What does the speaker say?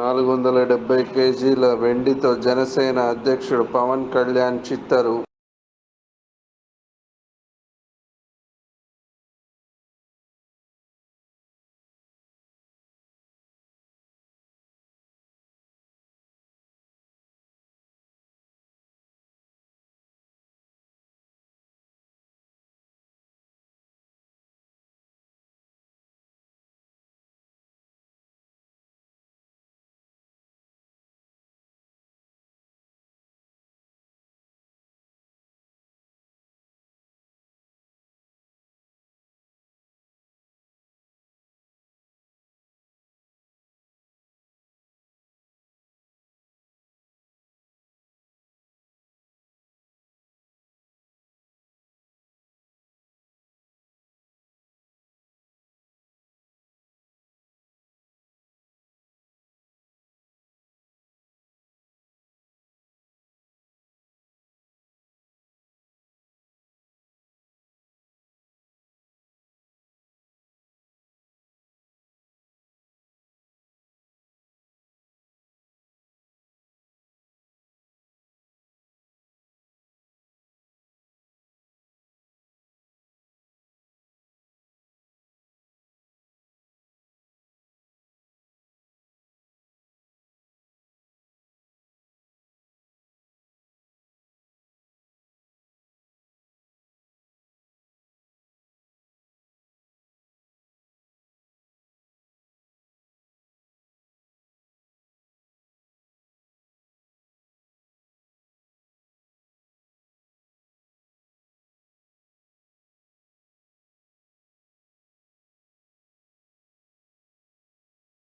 నాలుగు వందల డెబ్బై కేజీల వెండితో జనసేన అధ్యక్షుడు పవన్ కళ్యాణ్ చిత్తరు.